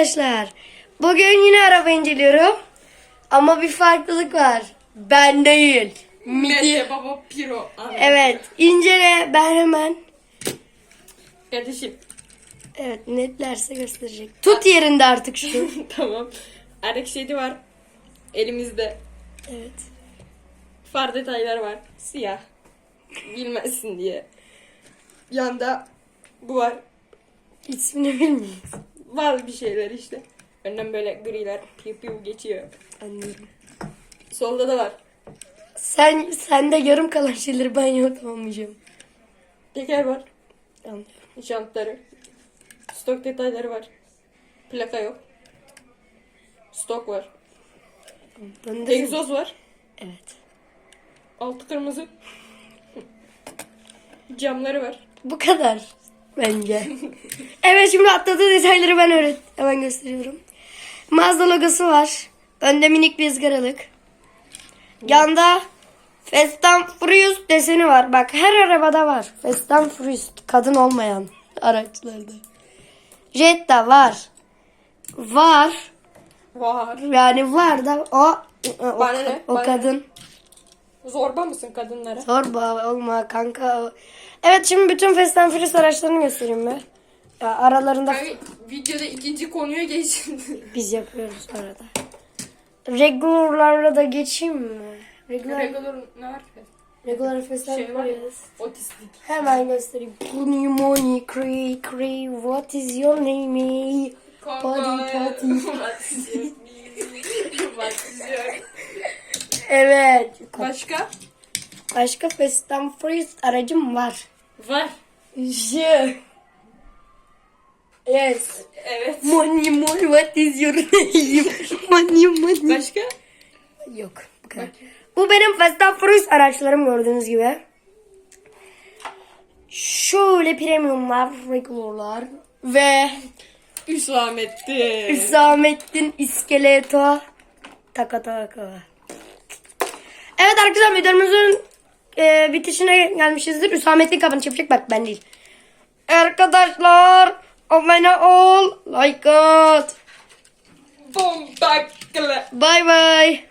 arkadaşlar. Bugün yine araba inceliyorum. Ama bir farklılık var. Ben değil. Midi. Mete Baba Piro. Ahmet. Evet. incele. Ben hemen. Kardeşim. Evet netlerse gösterecek. Tut yerinde artık şu. tamam. RX-7 var. Elimizde. evet. Far detayları var. Siyah. Bilmezsin diye. Yanda bu var. İsmini bilmiyorum. Var bir şeyler işte. Önden böyle griler piu piu geçiyor. Anlıyorum. Solda da var. Sen, sende yarım kalan şeyleri ben yok tamamlayacağım. Teker var. Anlıyorum. Jantları. Stok detayları var. Plaka yok. Stok var. De- Egzoz var. Evet. Altı kırmızı. Camları var. Bu kadar bence. evet şimdi atladığı detayları ben öğret. Hemen gösteriyorum. Mazda logosu var. Önde minik bir ızgaralık. Yanda Fast and Furious deseni var. Bak her arabada var. Fast and Furious kadın olmayan araçlarda. Jetta var. Var. Var. Yani var da o o, Bana ne? o Bana kadın. Zorba mısın kadınlara? Zorba olma kanka. Evet şimdi bütün Fast and Furious araçlarını göstereyim mi? Ya aralarında Abi videoda ikinci konuya geçin. biz yapıyoruz arada. Regular'lara da geçeyim mi? Regular, Regular ne var ki? regular and Şey var ya, otistik. Hemen göstereyim. Pneumonia, cray, cray, what is your name? Body party. Evet. Başka? Başka Fast and Furious aracım var. Var. Şey. Yes. Evet. Money, money, what is your name? money, money. Başka? Yok. Bu kadar. Bu benim Fast and Furious araçlarım gördüğünüz gibi. Şöyle premiumlar, regularlar ve Hüsamettin. Hüsamettin İskeleto taka taka. Evet arkadaşlar videomuzun e, bitişine gelmişizdir. Hüsamettin kapanış yapacak bak ben değil. Arkadaşlar abone ol, like at. Bombakla. Bye bye.